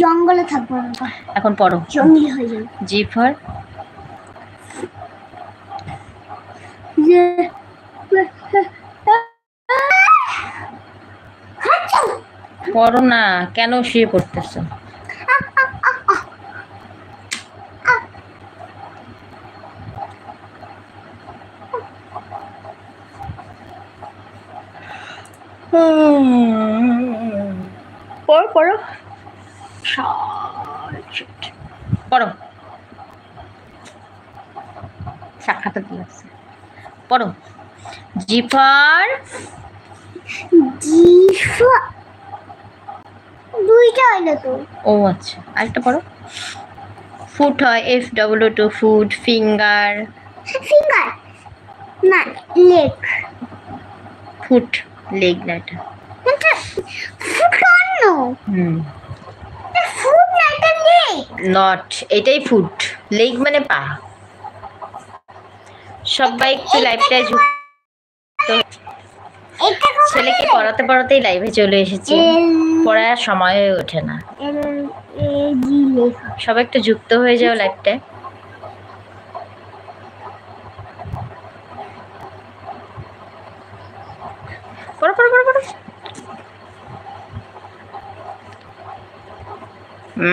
জঙ্গলে থাকব এখন পড়ো। জঙ্গলি হয়ে যাবে। G for. যে পড়ো না কেন শুয়ে পড়তেছো? পড়ো পড়ো। পড়ো। সাক্ষাৎ লাগছে পড়ো। জি ফর জিফা। দুইটা তো? ও আচ্ছা। আরেকটা পড়ো। ফুট হয় F double two foot finger finger না লেগ ফুট লেগ না এটা। ফুট হুম। নট এটাই ফুট লেগ মানে পা সবাই একটু লাইভটায় যুক্ত ছেলেকে পড়াতে পড়াতেই লাইভে চলে এসেছি। পড়ার সময় হয়ে ওঠে না। সবাই একটু যুক্ত হয়ে যাও লাইভটায় পড়ো পড়ো পড়ো পড়ো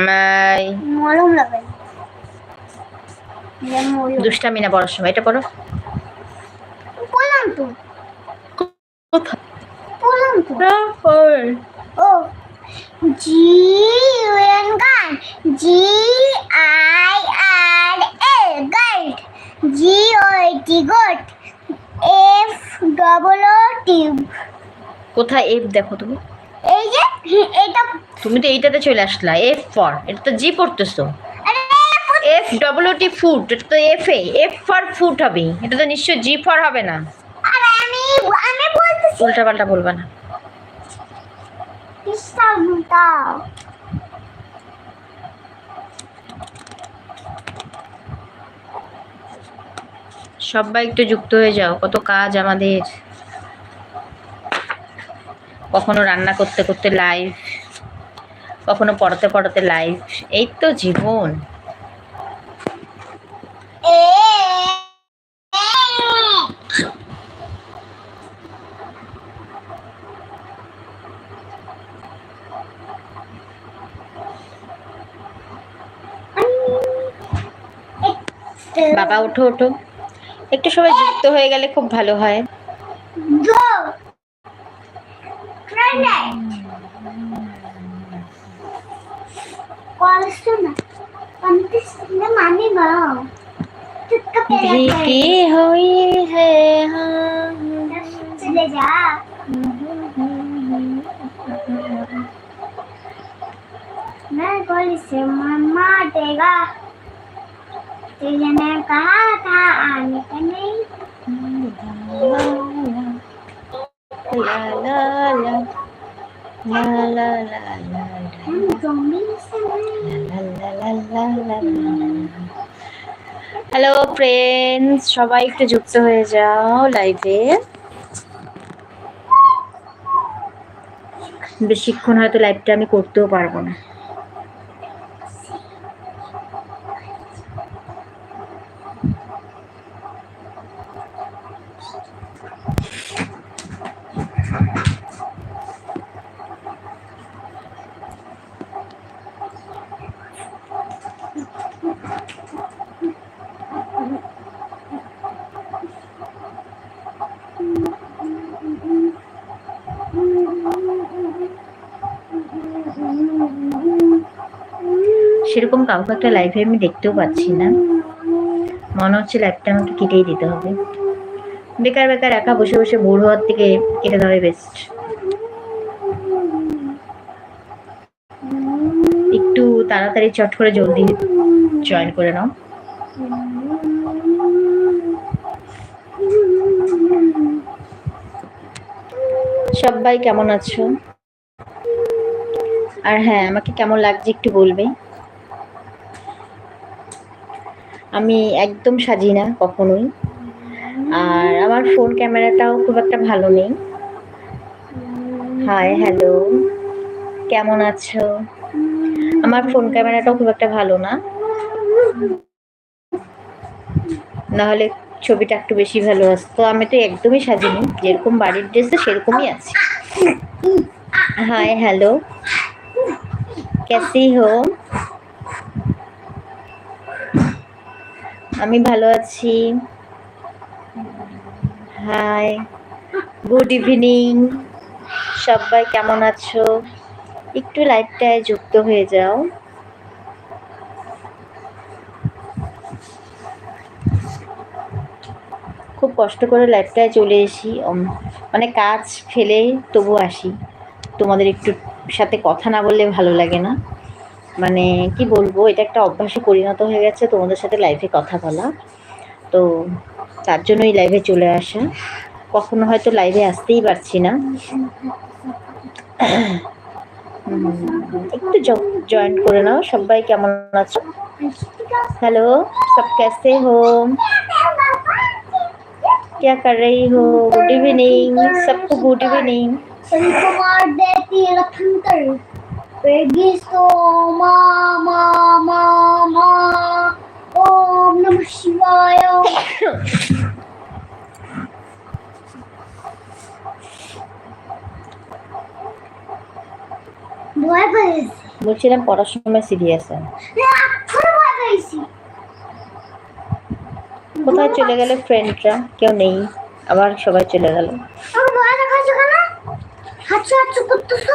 মাই। মলম লাগাই দুষ্টামি না পড়ার সময় এটা পড়ো। বললাম তো। কোথায়? বললাম তো। O G N gun G I R L guide G O T goat F double O tube কোথায় এফ দেখো তুমি? এটা তুমি তো এইটাতে চলে আসলা এফ ফর এটা তো জি পড়তেছো। এফ ডবল টি ফুট এটা তো F A F for foot হবে এটা তো নিশ্চয় জি ফর হবে না। আরে আমি আমি বলতেছি। উল্টা পাল্টা বলবা না। সবাই একটু যুক্ত হয়ে যাও কত কাজ আমাদের। কখনো রান্না করতে করতে লাইভ কখনো পড়াতে পড়াতে লাইভ এই তো জীবন। বাবা, ওঠো ওঠো। একটু সবাই যুক্ত হয়ে গেলে খুব ভালো হয়। भीगी हुई है हाँ चले जा मैं गोली से मम्मा देगा तुझे ने कहा था आने का नहीं ला ला ला ला ला ला হ্যালো ফ্রেন্ডস সবাই একটু যুক্ত হয়ে যাও লাইভে বেশিক্ষণ হয়তো লাইভটা আমি করতেও পারব না Thank you. সেরকম কাউকে একটা লাইভে আমি দেখতেও পাচ্ছি না। মনে হচ্ছে লাইভটা আমাকে কেটেই দিতে হবে। বেকার বেকার একা বসে বসে বোর হওয়ার থেকে কেটে দেওয়াই বেস্ট একটু তাড়াতাড়ি চট করে জলদি জয়েন করে নাও। সবাই কেমন আছো? আর হ্যাঁ আমাকে কেমন লাগছে একটু বলবে? আমি একদম সাজি না কখনোই আর আমার ফোন ক্যামেরাটাও খুব একটা ভালো নেই হাই হ্যালো কেমন আছো আমার ফোন ক্যামেরাটাও খুব একটা ভালো না নাহলে ছবিটা একটু বেশি ভালো আসতো আমি তো একদমই সাজিনি যেরকম বাড়ির ড্রেসে সেরকমই আছি হাই হ্যালো कैसी हो আমি ভালো আছি। হাই গুড ইভিনিং সবাই কেমন আছো? একটু লাইভটায় যুক্ত হয়ে যাও। খুব কষ্ট করে লাইভটায় চলে এসি মানে কাজ ফেলে তবু আসি। তোমাদের একটু সাথে কথা না বললে ভালো লাগে না। মানে কি বলবো এটা একটা অভ্যাসে পরিণত হয়ে গেছে তোমাদের সাথে লাইভে কথা বলা তো তার জন্যই লাইভে চলে আসা কখনো হয়তো লাইভে আসতেই পারছি না হুম, একটু জয়েন করে নাও সবাই কেমন আছো हेलो सब कैसे हो क्या कर रही हो गुड इवनिंग सबको good evening Regiso ma ma ma ma. Om Namah Shivaya. ভয় পেয়েছি বলছিলাম পড়ার সময় সিরিয়াস কোথায় চলে গেল ফ্রেন্ডরা কেউ নেই। আবার সবাই চলে গেল। হাঁচু হাঁচু করতেছ?